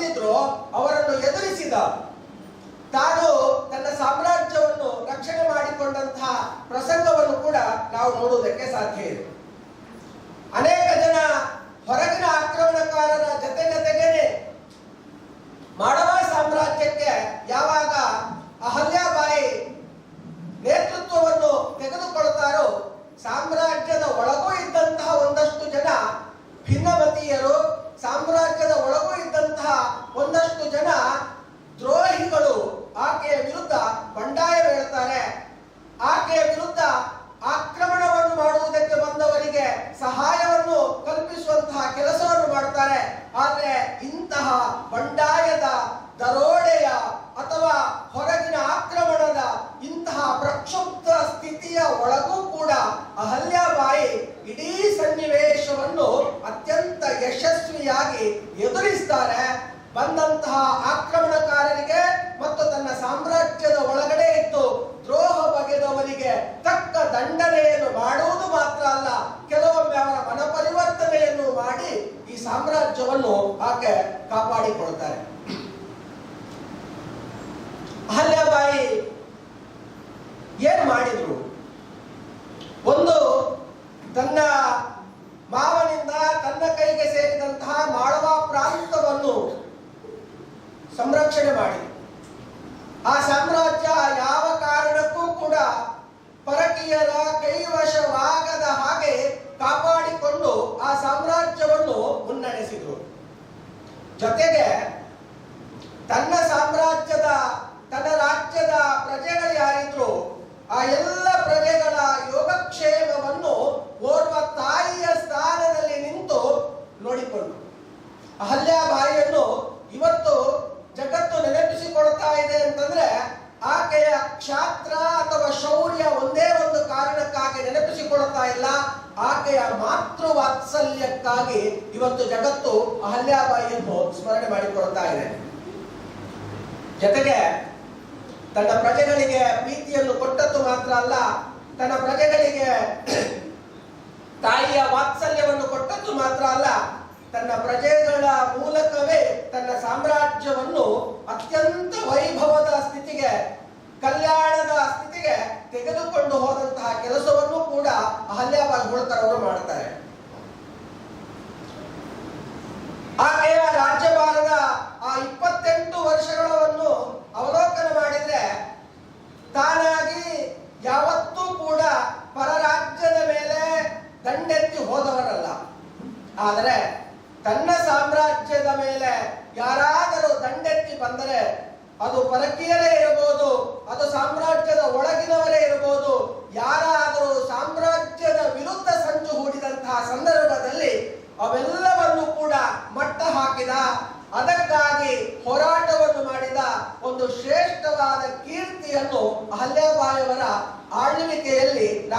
ಬಂದಿದ್ರೋ ಅವರನ್ನು ಎದುರಿಸಿದ. ತಾನು ತನ್ನ ಸಾಮ್ರಾಜ್ಯವನ್ನು ರಕ್ಷಣೆ ಮಾಡಿಕೊಂಡಂತಹ ಪ್ರಸಂಗವನ್ನು ಕೂಡ ನಾವು ನೋಡುವುದಕ್ಕೆ ಸಾಧ್ಯ ಇದೆ. ಅನೇಕ ಜನ ಹೊರಗಿನ ಆಕ್ರಮಣಕಾರರ ಜೊತೆ ಜೊತೆಗೇನೆ ಮಾಡವ ಸಾಮ್ರಾಜ್ಯಕ್ಕೆ ಯಾವಾಗ ಅಹಲ್ಯಾಬಾಯಿ palabra ಎಲ್ಲ ಪ್ರಜೆಗಳ ಯೋಗಕ್ಷೇಮವನ್ನು ಓರ್ವ ತಾಯಿಯ ಸ್ಥಾನದಲ್ಲಿ ನಿಂತು ನೋಡಿಕೊಂಡು. ಅಹಲ್ಯಾಬಾಯಿಯನ್ನು ಇವತ್ತು ಜಗತ್ತು ನೆನಪಿಸಿಕೊಳ್ತಾ ಇದೆ ಅಂತಂದ್ರೆ ಆಕೆಯ ಕ್ಷಾತ್ರ ಅಥವಾ ಶೌರ್ಯ ಒಂದೇ ಒಂದು ಕಾರಣಕ್ಕಾಗಿ ನೆನಪಿಸಿಕೊಳ್ತಾ ಇಲ್ಲ. ಆಕೆಯ ಮಾತೃ ವಾತ್ಸಲ್ಯಕ್ಕಾಗಿ ಇವತ್ತು ಜಗತ್ತು ಅಹಲ್ಯಾಬಾಯಿಯನ್ನು ಸ್ಮರಣೆ ಮಾಡಿಕೊಳ್ತಾ ಇದೆ. ಜೊತೆಗೆ ತನ್ನ ಪ್ರಜೆಗಳಿಗೆ ಮಾತ್ರ ಅಲ್ಲ, ತನ್ನ ಪ್ರಜೆಗಳಿಗೆ ತಾಯಿಯ ವಾತ್ಸಲ್ಯವನ್ನು ಕೊಟ್ಟದ್ದು ಮಾತ್ರ ಅಲ್ಲ, ತನ್ನ ಪ್ರಜೆಗಳ ಮೂಲಕವೇ ತನ್ನ ಸಾಮ್ರಾಜ್ಯವನ್ನು ಅತ್ಯಂತ ವೈಭವದ ಸ್ಥಿತಿಗೆ, ಕಲ್ಯಾಣದ ಸ್ಥಿತಿಗೆ ತೆಗೆದುಕೊಂಡು ಹೋದಂತಹ ಕೆಲಸವನ್ನು ಕೂಡ ಅಹಲ್ಯಾಬಾದ್ ಹೋಳ್ಕರ್ ಅವರು ಮಾಡ್ತಾರೆ ಆಕೆಯ ರಾಜ್ಯಭಾರದ ಆ ಇಪ್ಪತ್ತೆಂಟು ವರ್ಷಗಳನ್ನು ಅವಲೋಕನ ಮಾಡಿದ್ರೆ ತಾನಾಗಿ ಯಾವತ್ತೂ ಕೂಡ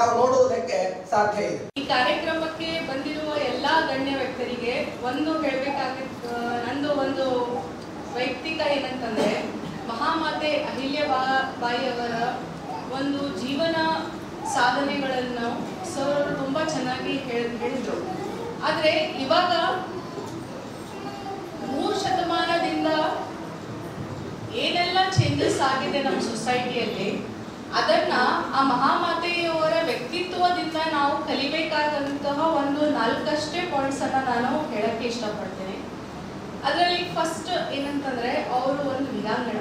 ನಾವು ನೋಡುವುದಕ್ಕೆ ಸಾಧ್ಯ ಇದೆ. ಈ ಕಾರ್ಯಕ್ರಮಕ್ಕೆ ಬಂದಿರುವ ಎಲ್ಲಾ ಗಣ್ಯ ವ್ಯಕ್ತರಿಗೆ ಒಂದು ಹೇಳಬೇಕಾಗಿ ನಂದು ಒಂದು ವೈಯಕ್ತಿಕ ಏನಂತಂದ್ರೆ, ಮಹಾಮಾತೆ ಅಹಿಲ್ಯ ಬಾಯಿಯವರ ಒಂದು ಜೀವನ ಸಾಧನೆಗಳನ್ನು ಸರ್ ತುಂಬಾ ಚೆನ್ನಾಗಿ ಹೇಳಿ ಹೇಳಿದ್ರು. ಆದ್ರೆ ಇವಾಗ ಮೂರು ಶತಮಾನದಿಂದ ಏನೆಲ್ಲ ಚೇಂಜಸ್ ಆಗಿದೆ ನಮ್ಮ ಸೊಸೈಟಿಯಲ್ಲಿ ಅದನ್ನ ಆ ಮಹಾಮಾತೆಯವರ ವ್ಯಕ್ತಿತ್ವದಿಂದ ನಾವು ಕಲಿಬೇಕಾದಂತಹ ಒಂದು ನಾಲ್ಕಷ್ಟೇ ಪಾಯಿಂಟ್ಸ್ ಅನ್ನ ನಾನು ಹೇಳಕ್ಕೆ ಇಷ್ಟಪಡ್ತೇನೆ. ಅದರಲ್ಲಿ ಫಸ್ಟ್ ಏನಂತಂದ್ರೆ ಅವರು ಒಂದು ವಿಧಾಂಗಣ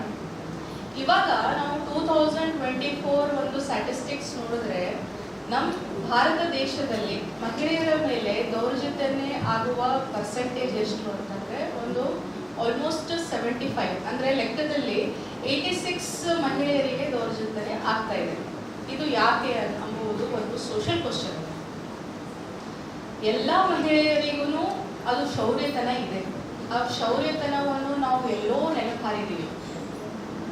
ಇವಾಗ ನಾವು ಟೂ ತೌಸಂಡ್ ಟ್ವೆಂಟಿ ಫೋರ್ ಒಂದು ಸ್ಟಾಟಿಸ್ಟಿಕ್ಸ್ ನೋಡಿದ್ರೆ ನಮ್ಮ ಭಾರತ ದೇಶದಲ್ಲಿ ಮಹಿಳೆಯರ ಮೇಲೆ ದೌರ್ಜನ್ಯ ಆಗುವ ಪರ್ಸೆಂಟೇಜ್ ಎಷ್ಟು ಅಂತಂದ್ರೆ ಒಂದು ಆಲ್ಮೋಸ್ಟ್ ಸೆವೆಂಟಿ ಫೈವ್ ಅಂದ್ರೆ ಲೆಕ್ಕದಲ್ಲಿ ಏಯ್ಟಿ ಸಿಕ್ಸ್ ಮಹಿಳೆಯರಿಗೆ ದೌರ್ಜನ್ಯ ಆಗ್ತಾ ಇದೆ. ಇದು ಯಾಕೆ ಅಂಬುವುದು ಒಂದು ಸೋಷಿಯಲ್ ಕ್ವಶನ್ ಎಲ್ಲ ಮಹಿಳೆಯರಿಗೂ ಅದು ಶೌರ್ಯತನ ಇದೆ. ಆ ಶೌರ್ಯತನವನ್ನು ನಾವು ಎಲ್ಲೋ ನೆನಪಾರಿದ್ದೀವಿ.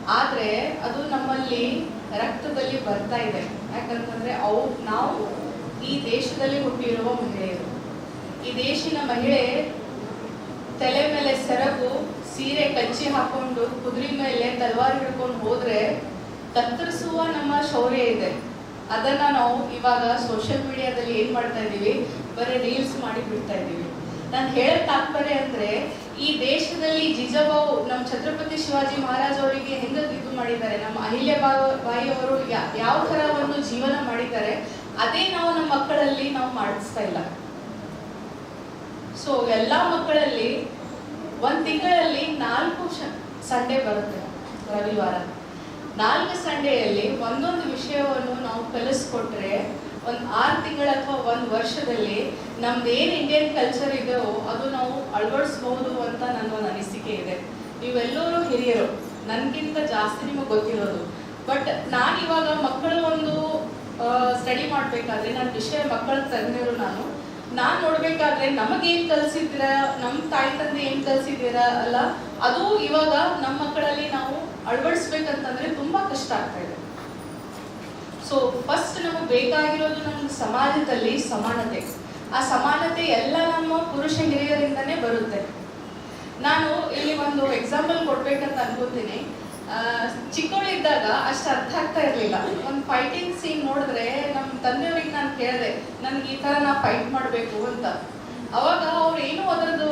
ಆದರೆ ಅದು ನಮ್ಮಲ್ಲಿ ರಕ್ತದಲ್ಲಿ ಬರ್ತಾ ಇದೆ. ಯಾಕಂತಂದ್ರೆ ಅವು, ನಾವು ಈ ದೇಶದಲ್ಲಿ ಹುಟ್ಟಿರುವ ಮಹಿಳೆಯರು. ಈ ದೇಶಿನ ಮಹಿಳೆ ತಲೆ ಮೇಲೆ ಸೆರಗು ಸೀರೆ ಕಚ್ಚಿ ಹಾಕೊಂಡು ಕುದುರೆ ಮೇಲೆ ತಲವಾರು ಹಿಡ್ಕೊಂಡು ಹೋದ್ರೆ ಕತ್ತರಿಸುವ ನಮ್ಮ ಶೌರ್ಯ ಇದೆ. ಅದನ್ನ ನಾವು ಇವಾಗ ಸೋಷಿಯಲ್ ಮೀಡಿಯಾದಲ್ಲಿ ಏನ್ ಮಾಡ್ತಾ ಇದೀವಿ ಬರೀ ರೀಲ್ಸ್ ಮಾಡಿ ಬಿಡ್ತಾ ಇದೀವಿ ನಾನು ಹೇಳಕ್ ತಾತ್ಪರ್ಯ ಅಂದ್ರೆ, ಈ ದೇಶದಲ್ಲಿ ಜಿಜಾಬಾವು ನಮ್ಮ ಛತ್ರಪತಿ ಶಿವಾಜಿ ಮಹಾರಾಜ್ ಅವರಿಗೆ ಹೆಂಗ ಇದು ಮಾಡಿದ್ದಾರೆ? ನಮ್ಮ ಅಹಿಲ್ಯ ಬಾಯಿ ಅವರು ಯಾವ ತರ ಒಂದು ಜೀವನ ಮಾಡಿದ್ದಾರೆ? ಅದೇ ನಾವು ನಮ್ಮ ಮಕ್ಕಳಲ್ಲಿ ನಾವು ಮಾಡಿಸ್ತಾ ಇಲ್ಲ. ಸೊ ಎಲ್ಲಾ ಮಕ್ಕಳಲ್ಲಿ ಒಂದ್ ತಿಂಗಳಲ್ಲಿ ನಾಲ್ಕು ಸಂಡೇ ಬರುತ್ತೆ ರವಿವಾರ. ನಾಲ್ಕು ಸಂಡೆಯಲ್ಲಿ ಒಂದೊಂದು ವಿಷಯವನ್ನು ನಾವು ಕಲಿಸ್ಕೊಟ್ರೆ ಒಂದ್ ಆರು ತಿಂಗಳ ಅಥವಾ ಒಂದ್ ವರ್ಷದಲ್ಲಿ ನಮ್ದು ಏನ್ ಇಂಡಿಯನ್ ಕಲ್ಚರ್ ಇದೆಯೋ ಅದು ನಾವು ಅಳವಡಿಸಬಹುದು ಅಂತ ನನ್ನ ಒಂದು ಅನಿಸಿಕೆ ಇದೆ. ನೀವೆಲ್ಲರೂ ಹಿರಿಯರು, ನನ್ಗಿಂತ ಜಾಸ್ತಿ ನಿಮಗೆ ಗೊತ್ತಿರೋದು. ಬಟ್ ನಾನು ಇವಾಗ ಮಕ್ಕಳ ಒಂದು ಸ್ಟಡಿ ಮಾಡ್ಬೇಕಾದ್ರೆ ನನ್ನ ವಿಷಯ ಮಕ್ಕಳ ತಜ್ಞರು ನಾನು ನಾನ್ ನೋಡ್ಬೇಕಾದ್ರೆ ನಮಗೇನ್ ಕಲ್ಸಿದ್ರ ನಮ್ ತಾಯಿ ತಂದೆ ಏನ್ ಕಲ್ಸಿದ್ದೀರ ಅಲ್ಲ? ಅದು ಇವಾಗ ನಮ್ಮ ಮಕ್ಕಳಲ್ಲಿ ನಾವು ಅಳವಡಿಸ್ಬೇಕಂತಂದ್ರೆ ತುಂಬಾ ಕಷ್ಟ ಆಗ್ತಾ ಇದೆ. ಸೊ ಫಸ್ಟ್ ನಮಗೆ ಬೇಕಾಗಿರೋದು ನಮ್ಮ ಸಮಾಜದಲ್ಲಿ ಸಮಾನತೆ. ಆ ಸಮಾನತೆ ಎಲ್ಲ ನಮ್ಮ ಪುರುಷ ಹಿರಿಯರಿಂದನೇ ಬರುತ್ತೆ. ನಾನು ಇಲ್ಲಿ ಒಂದು ಎಕ್ಸಾಂಪಲ್ ಕೊಡ್ಬೇಕಂತ ಅನ್ಕೋತೀನಿ. ಚಿಕ್ಕವಳಿದ್ದಾಗ ಅಷ್ಟು ಅರ್ಥ ಆಗ್ತಾ ಇರಲಿಲ್ಲ. ಒಂದು ಫೈಟಿಂಗ್ ಸೀನ್ ನೋಡಿದ್ರೆ ನಮ್ಮ ತಂದೆಯವ್ರಿಗೆ ನಾನು ಕೇಳಿದೆ, ನನ್ಗೆ ಈ ತರ ನಾ ಫೈಟ್ ಮಾಡಬೇಕು ಅಂತ. ಅವಾಗ ಅವ್ರು ಏನು ಅದರದ್ದು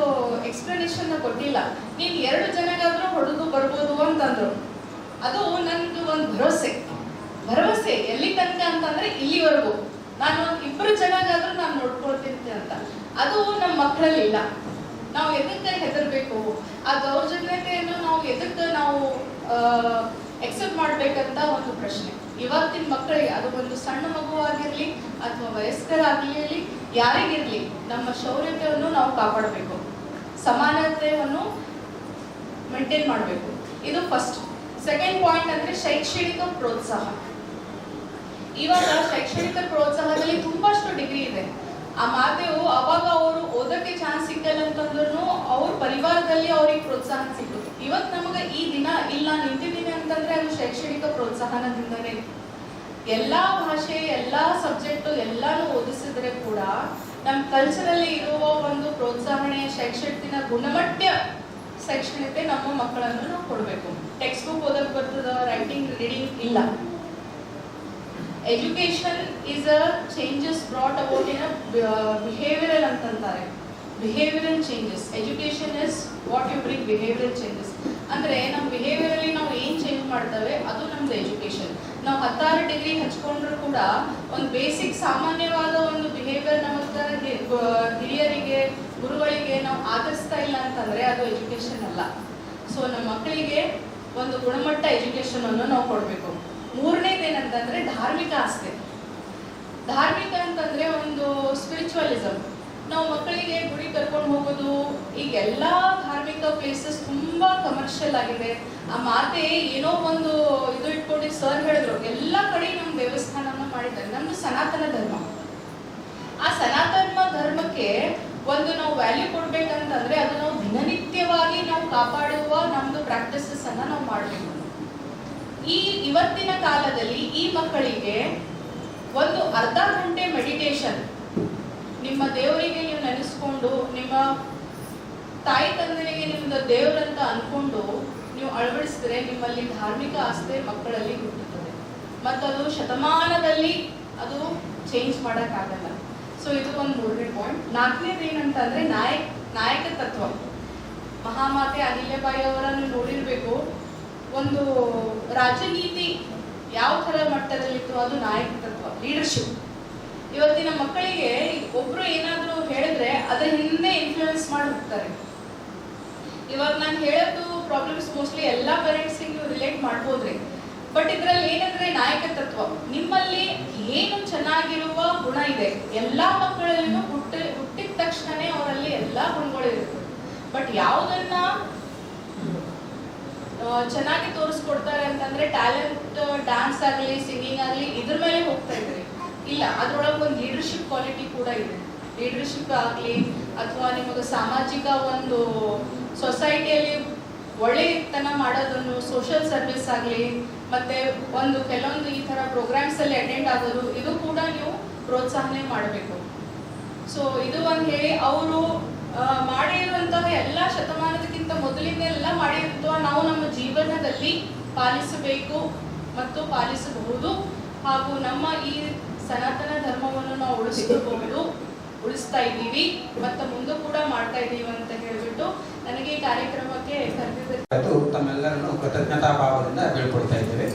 ಎಕ್ಸ್ಪ್ಲನೇಷನ್ ಕೊಟ್ಟಿಲ್ಲ. ನೀನು ಎರಡು ಜನಗಾದ್ರೂ ಹೊಡೆದು ಬರ್ಬೋದು ಅಂತಂದ್ರು. ಅದು ನನ್ಗೆ ಒಂದು ಭರವಸೆ. ಭರವಸೆ, ಎಲ್ಲಿ ತನಕ ಅಂತಂದ್ರೆ ಇಲ್ಲಿವರೆಗೂ. ನಾನು ಇಬ್ಬರು ಜನಗಾದ್ರೂ ನಾನು ನೋಡ್ಕೊಳ್ತೀನಿ ಅಂತ. ಅದು ನಮ್ಮ ಮಕ್ಕಳಲ್ಲಿ ಇಲ್ಲ ನಾವು ಎದಕ್ಕೆ ಹೆದರ್ಬೇಕು? ಆ ದೌರ್ಜನ್ಯತೆಯನ್ನು ನಾವು ಎದಕ್ಕೆ ನಾವು ಎಕ್ಸೆಪ್ಟ್ ಮಾಡ್ಬೇಕಂತ ಒಂದು ಪ್ರಶ್ನೆ. ಇವತ್ತಿನ ಮಕ್ಕಳಿಗೆ ಅದು ಒಂದು ಸಣ್ಣ ಮಗುವಾಗಿರಲಿ ಅಥವಾ ವಯಸ್ಕರಾಗ್ಲಿ ಯಾರಿಗಿರಲಿ ನಮ್ಮ ಶೌರ್ಯತೆಯನ್ನು ನಾವು ಕಾಪಾಡಬೇಕು. ಸಮಾನತೆಯನ್ನು ಮೇಂಟೈನ್ ಮಾಡಬೇಕು. ಇದು ಫಸ್ಟ್ ಸೆಕೆಂಡ್ ಪಾಯಿಂಟ್ ಅಂದ್ರೆ ಶೈಕ್ಷಣಿಕ ಪ್ರೋತ್ಸಾಹ. ಇವಾಗ ಶೈಕ್ಷಣಿಕ ಪ್ರೋತ್ಸಾಹದಲ್ಲಿ ತುಂಬಾಷ್ಟು ಡಿಗ್ರಿ ಇದೆ. ಆ ಮಾತೆವು ಅವಾಗ ಅವರು ಓದಕ್ಕೆ ಚಾನ್ಸ್ ಸಿಕ್ಕಲ್ಲ ಅಂತಂದ್ರೂ ಅವ್ರ ಪರಿವಾರದಲ್ಲಿ ಅವ್ರಿಗೆ ಪ್ರೋತ್ಸಾಹ ಸಿಕ್ತು ಇವತ್ ನಮಗ ಈ ದಿನ ಇಲ್ಲ ನಿಂತಿದ್ದೀನಿ ಅಂತಂದ್ರೆ ಅದು ಶೈಕ್ಷಣಿಕ ಪ್ರೋತ್ಸಾಹನದಿಂದನೇ. ಎಲ್ಲಾ ಭಾಷೆ, ಎಲ್ಲಾ ಸಬ್ಜೆಕ್ಟ್ ಎಲ್ಲಾನು ಓದಿಸಿದ್ರೆ ಕೂಡ ನಮ್ಮ ಕಲ್ಚರಲ್ಲಿ ಇರುವ ಒಂದು ಪ್ರೋತ್ಸಾಹನೆ ಶೈಕ್ಷಣಿಕ ಗುಣಮಟ್ಟ ಶೈಕ್ಷಣಿಕತೆ ನಮ್ಮ ಮಕ್ಕಳನ್ನು ನಾವು ಕೊಡಬೇಕು. ಟೆಕ್ಸ್ಟ್ ಬುಕ್ ಓದಕ್ ಬರ್ತದ ರೈಟಿಂಗ್ ರೀಡಿಂಗ್ ಇಲ್ಲ. Education is a changes brought about in behavioral ಅಂತಂತಾರೆ. Behavioral changes education is what you bring behavioral changes ಅಂದರೆ ನಮ್ಮ ಬಿಹೇವಿಯರಲ್ಲಿ ನಾವು ಏನು ಚೇಂಜ್ ಮಾಡ್ತೇವೆ? ಅದು ನಮ್ದು ಎಜುಕೇಷನ್ ನಾವು ಹತ್ತಾರು ಡಿಗ್ರಿ ಹಚ್ಕೊಂಡ್ರು ಕೂಡ ಒಂದು ಬೇಸಿಕ್ ಸಾಮಾನ್ಯವಾದ ಒಂದು ಬಿಹೇವಿಯರ್ ನಮ್ಮ ಹಿರಿಯರಿಗೆ ಗುರುಗಳಿಗೆ ನಾವು ಆಧರಿಸ್ತಾ ಇಲ್ಲ ಅಂತಂದರೆ ಅದು ಎಜುಕೇಶನ್ ಅಲ್ಲ. ಸೊ ನಮ್ಮ ಮಕ್ಕಳಿಗೆ ಒಂದು ಗುಣಮಟ್ಟ ಎಜುಕೇಷನನ್ನು ನಾವು ಕೊಡಬೇಕು. ಮೂರನೇದೇನಂತಂದ್ರೆ ಧಾರ್ಮಿಕ ಆಸ್ತಿ. ಧಾರ್ಮಿಕ ಅಂತಂದರೆ ಒಂದು ಸ್ಪಿರಿಚುವಲಿಸಮ್ ನಾವು ಮಕ್ಕಳಿಗೆ ಗುಡಿ ಕರ್ಕೊಂಡು ಹೋಗೋದು, ಈಗ ಎಲ್ಲ ಧಾರ್ಮಿಕ ಪ್ಲೇಸಸ್ ತುಂಬಾ ಕಮರ್ಷಿಯಲ್ ಆಗಿದೆ. ಆ ಮಾತೆ ಏನೋ ಒಂದು ಇದು ಇಟ್ಕೊಂಡು ಸರ್ ಹೇಳಿದ್ರು, ಎಲ್ಲ ಕಡೆ ನಮ್ಮ ದೇವಸ್ಥಾನವನ್ನ ಮಾಡಿದ್ದಾರೆ. ನಮ್ದು ಸನಾತನ ಧರ್ಮ. ಆ ಸನಾತನ ಧರ್ಮಕ್ಕೆ ಒಂದು ನಾವು ವ್ಯಾಲ್ಯೂ ಕೊಡ್ಬೇಕಂತಂದ್ರೆ ಅದು ನಾವು ದಿನನಿತ್ಯವಾಗಿ ನಾವು ಕಾಪಾಡುವ ನಮ್ದು ಪ್ರಾಕ್ಟೀಸಸ್ ಅನ್ನ ನಾವು ಮಾಡಬೇಕು. ಈ ಇವತ್ತಿನ ಕಾಲದಲ್ಲಿ ಈ ಮಕ್ಕಳಿಗೆ ಒಂದು ಅರ್ಧ ಗಂಟೆ ಮೆಡಿಟೇಷನ್ ನಿಮ್ಮ ದೇವರಿಗೆ ನೀವು ನೆನೆಸ್ಕೊಂಡು, ನಿಮ್ಮ ತಾಯಿ ತಂದೆಗೆ ನಿಮ್ದು ದೇವರಂತ ಅನ್ಕೊಂಡು ನೀವು ಅಳವಡಿಸಿದ್ರೆ ನಿಮ್ಮಲ್ಲಿ ಧಾರ್ಮಿಕ ಆಸ್ತೆ ಮಕ್ಕಳಲ್ಲಿ ಹುಟ್ಟುತ್ತದೆ. ಮತ್ತದು ಶತಮಾನದಲ್ಲಿ ಅದು ಚೇಂಜ್ ಮಾಡೋಕ್ಕಾಗಲ್ಲ. ಸೊ ಇದು ಒಂದು ಮೂರನೇ ಪಾಯಿಂಟ್ ನಾಲ್ಕನೇದು ಏನಂತಂದ್ರೆ ನಾಯಕ್, ನಾಯಕ ತತ್ವ. ಮಹಾಮಾತೆ ಅನಿಲ್ಯಬಾಯಿ ಅವರನ್ನು ನೋಡಿರಬೇಕು. ಒಂದು ರಾಜನೀತಿ ಯಾವ ಥರ ಮಟ್ಟದಲ್ಲಿತ್ತು ಅದು ನಾಯಕ ತತ್ವ ಲೀಡರ್ಶಿಪ್ ಇವತ್ತಿನ ಮಕ್ಕಳಿಗೆ ಒಬ್ರು ಏನಾದ್ರೂ ಹೇಳಿದ್ರೆ ಅದ್ರ ಹಿಂದೆ ಇನ್ಫ್ಲೂಯೆನ್ಸ್ ಮಾಡಿ ಹೋಗ್ತಾರೆ. ಇವಾಗ ನಾನು ಹೇಳೋದು ಪ್ರಾಬ್ಲಮ್ಸ್ ಮೋಸ್ಟ್ಲಿ ಎಲ್ಲಾ ಪೇರೆಂಟ್ಸ್ ನೀವು ರಿಲೇಟ್ ಮಾಡ್ಬೋದ್ರಿ. ಬಟ್ ಇದ್ರಲ್ಲಿ ಏನಂದ್ರೆ ನಾಯಕತ್ವ. ನಿಮ್ಮಲ್ಲಿ ಏನು ಚೆನ್ನಾಗಿರುವ ಗುಣ ಇದೆ? ಎಲ್ಲಾ ಮಕ್ಕಳಲ್ಲೂ ಹುಟ್ಟಿ, ಹುಟ್ಟಿದ ತಕ್ಷಣನೇ ಅವರಲ್ಲಿ ಎಲ್ಲಾ ಗುಣಗಳು ಇರುತ್ತೆ. ಬಟ್ ಯಾವುದನ್ನ ಚೆನ್ನಾಗಿ ತೋರಿಸ್ಕೊಡ್ತಾರೆ ಅಂತಂದ್ರೆ ಟ್ಯಾಲೆಂಟ್ ಡ್ಯಾನ್ಸ್ ಆಗಲಿ ಸಿಂಗಿಂಗ್ ಆಗಲಿ ಇದ್ರ ಮೇಲೆ ಹೋಗ್ತಾ ಇದ್ರಿ ಇಲ್ಲ, ಅದ್ರೊಳಗೆ ಒಂದು ಲೀಡರ್ಶಿಪ್ ಕ್ವಾಲಿಟಿ ಕೂಡ ಇದೆ. ಲೀಡರ್ಶಿಪ್ ಆಗಲಿ ಅಥವಾ ನಿಮಗೆ ಸಾಮಾಜಿಕ ಒಂದು ಸೊಸೈಟಿಯಲ್ಲಿ ಒಳ್ಳೆತನ ಮಾಡೋದನ್ನು ಸೋಷಿಯಲ್ ಸರ್ವಿಸ್ ಆಗಲಿ, ಮತ್ತೆ ಒಂದು ಕೆಲವೊಂದು ಈ ಥರ ಪ್ರೋಗ್ರಾಮ್ಸ್ ಅಲ್ಲಿ ಅಟೆಂಡ್ ಆಗೋದು, ಇದು ಕೂಡ ನೀವು ಪ್ರೋತ್ಸಾಹನೆ ಮಾಡಬೇಕು. ಸೊ ಇದು ಒಂದು ಹೇಳಿ, ಅವರು ಮಾಡಿರುವಂತಹ ಎಲ್ಲ ಶತಮಾನದಕ್ಕಿಂತ ಮೊದಲಿಂದ ಎಲ್ಲ ಮಾಡಿರುವಂತಹ ನಾವು ನಮ್ಮ ಜೀವನದಲ್ಲಿ ಪಾಲಿಸಬೇಕು ಮತ್ತು ಪಾಲಿಸಬಹುದು. ಹಾಗೂ ನಮ್ಮ ಈ ಸನಾತನ ಧರ್ಮವನ್ನು ನಾವು ಉಳಿಸಿಕೊಂಡು ಉಳಿಸ್ತಾ ಇದ್ದೀವಿ ಮತ್ತು ಮುಂದೆ ಕೂಡ ಮಾಡ್ತಾ ಇದ್ದೀವಿ ಅಂತ ಹೇಳಿಬಿಟ್ಟು ನನಗೆ ಈ ಕಾರ್ಯಕ್ರಮಕ್ಕೆ ಕರೆದಿದ್ದು ಅದು ತಮ್ಮೆಲ್ಲರನ್ನು ಕೃತಜ್ಞತಾ ಭಾವದಿಂದ ಬೀಳ್ಕೊಡ್ತಾ ಇದ್ದೇವೆ.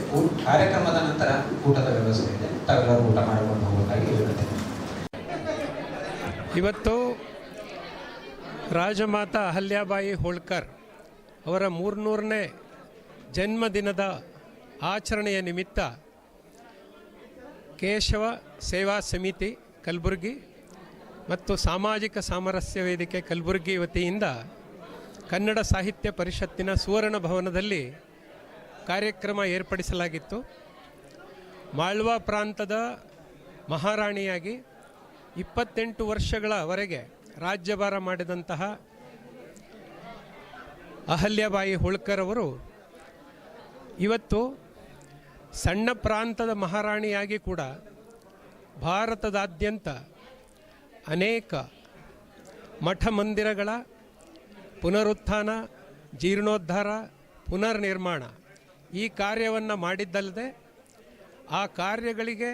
ಕಾರ್ಯಕ್ರಮದ ನಂತರ ಊಟದ ವ್ಯವಸ್ಥೆ ಇದೆ. ತಾವೆಲ್ಲರೂ ಊಟ ಮಾಡಿಕೊಂಡು ಹೋಗೋದಾಗಿ ಹೇಳುತ್ತೇನೆ. ಇವತ್ತು ರಾಜಮಾತಾ ಅಹಲ್ಯಾಬಾಯಿ ಹೋಳ್ಕರ್ ಅವರ ಮೂರ್ನೂರನೇ ಜನ್ಮದಿನದ ಆಚರಣೆಯ ನಿಮಿತ್ತ ಕೇಶವ ಸೇವಾ ಸಮಿತಿ ಕಲಬುರಗಿ ಮತ್ತು ಸಾಮಾಜಿಕ ಸಾಮರಸ್ಯ ವೇದಿಕೆ ಕಲಬುರಗಿ ವತಿಯಿಂದ ಕನ್ನಡ ಸಾಹಿತ್ಯ ಪರಿಷತ್ತಿನ ಸುವರ್ಣ ಭವನದಲ್ಲಿ ಕಾರ್ಯಕ್ರಮ ಏರ್ಪಡಿಸಲಾಗಿತ್ತು. ಮಾಳ್ವಾ ಪ್ರಾಂತದ ಮಹಾರಾಣಿಯಾಗಿ ಇಪ್ಪತ್ತೆಂಟು ವರ್ಷಗಳವರೆಗೆ ರಾಜ್ಯಭಾರ ಮಾಡಿದಂತಹ ಅಹಲ್ಯಬಾಯಿ ಹೋಳ್ಕರ್ ಅವರು ಇವತ್ತು ಸಣ್ಣ ಪ್ರಾಂತದ ಮಹಾರಾಣಿಯಾಗಿ ಕೂಡ ಭಾರತದಾದ್ಯಂತ ಅನೇಕ ಮಠ ಮಂದಿರಗಳ ಪುನರುತ್ಥಾನ, ಜೀರ್ಣೋದ್ಧಾರ, ಪುನರ್ನಿರ್ಮಾಣ ಈ ಕಾರ್ಯವನ್ನು ಮಾಡಿದ್ದಲ್ಲದೆ ಆ ಕಾರ್ಯಗಳಿಗೆ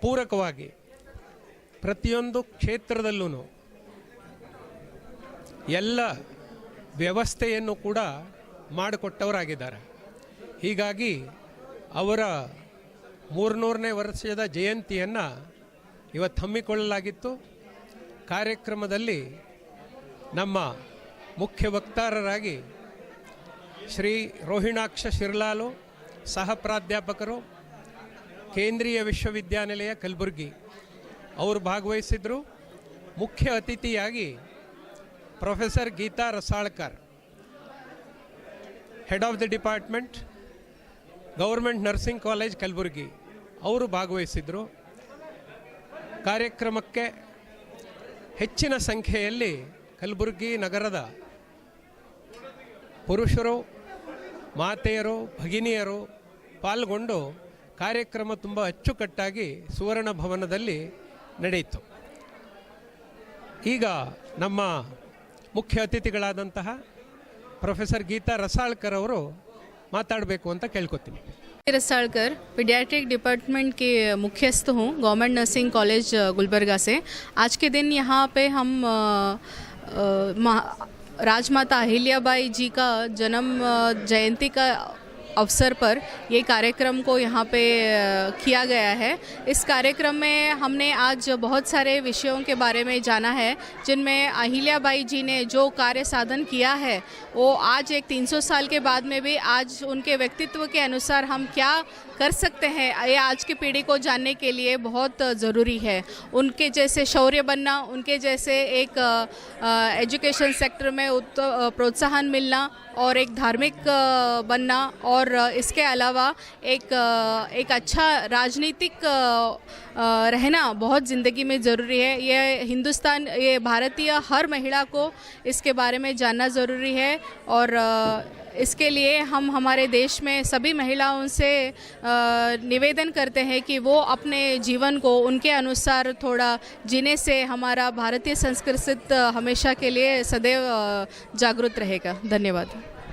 ಪೂರಕವಾಗಿ ಪ್ರತಿಯೊಂದು ಕ್ಷೇತ್ರದಲ್ಲೂ ಎಲ್ಲ ವ್ಯವಸ್ಥೆಯನ್ನು ಕೂಡ ಮಾಡಿಕೊಟ್ಟವರಾಗಿದ್ದಾರೆ. ಹೀಗಾಗಿ ಅವರ ಮೂರ್ನೂರನೇ ವರ್ಷದ ಜಯಂತಿಯನ್ನು ಇವತ್ತು ಹಮ್ಮಿಕೊಳ್ಳಲಾಗಿತ್ತು. ಕಾರ್ಯಕ್ರಮದಲ್ಲಿ ನಮ್ಮ ಮುಖ್ಯ ವಕ್ತಾರರಾಗಿ ಶ್ರೀ ರೋಹಿಣಾಕ್ಷ ಶಿರ್ಲಾಲು, ಸಹ ಪ್ರಾಧ್ಯಾಪಕರು, ಕೇಂದ್ರೀಯ ವಿಶ್ವವಿದ್ಯಾನಿಲಯ ಕಲಬುರಗಿ ಅವರು ಭಾಗವಹಿಸಿದರು. ಮುಖ್ಯ ಅತಿಥಿಯಾಗಿ professor Geeta Rasalkar head of the department government nursing college Kalaburagi. ಅವರು ಭಾಗವಹಿಸಿದ್ರು. ಕಾರ್ಯಕ್ರಮಕ್ಕೆ ಹೆಚ್ಚಿನ ಸಂಖ್ಯೆಯಲ್ಲಿ ಕಲಬುರಗಿ ನಗರದ ಪುರುಷರು, ಮಾತೆಯರು, ಭಗಿನಿಯರು ಪಾಲ್ಗೊಂಡು ಕಾರ್ಯಕ್ರಮ ತುಂಬ ಅಚ್ಚುಕಟ್ಟಾಗಿ ಸುವರ್ಣ ಭವನದಲ್ಲಿ ನಡೆಯಿತು. ಈಗ ನಮ್ಮ ಮುಖ್ಯ ಅತಿಥಿಗಳಾದಂತಹ ಪ್ರೊಫೆಸರ್ ಗೀತಾ ರಸಾಳ್ಕರ್ ಅವರು ಮಾತಾಡಬೇಕು ಅಂತ ಕೇಳ್ಕೊತೀನಿ रसाड़कर पीडियाट्रिक डिपार्टमेंट के मुख्यस्थ हूँ गवर्नमेंट नर्सिंग कॉलेज अ, गुलबर्गा से आज के दिन यहाँ पे हम अ, अ, महा- राजमाता अहिल्याबाई जी का जन्म अ, जयंती का अवसर पर ये कार्यक्रम को यहाँ पे किया गया है। इस कार्यक्रम में हमने आज बहुत सारे विषयों के बारे में जाना है, जिनमें अहिल्याबाई जी ने जो कार्य साधन किया है, वो आज एक 300 साल के बाद में भी आज उनके व्यक्तित्व के अनुसार हम क्या कर सकते हैं। ये आज की पीढ़ी को जानने के लिए बहुत ज़रूरी है। उनके जैसे शौर्य बनना, उनके जैसे एक एजुकेशन सेक्टर में प्रोत्साहन मिलना और एक धार्मिक बनना और इसके अलावा एक एक अच्छा राजनीतिक रहना बहुत ज़िंदगी में ज़रूरी है। यह हिंदुस्तान, ये भारतीय हर महिला को इसके बारे में जानना ज़रूरी है और इसके लिए हम हमारे देश में सभी महिलाओं से निवेदन करते हैं कि वो अपने जीवन को उनके अनुसार थोड़ा जीने से हमारा भारतीय संस्कृत हमेशा के लिए सदैव जागरूक रहेगा। धन्यवाद।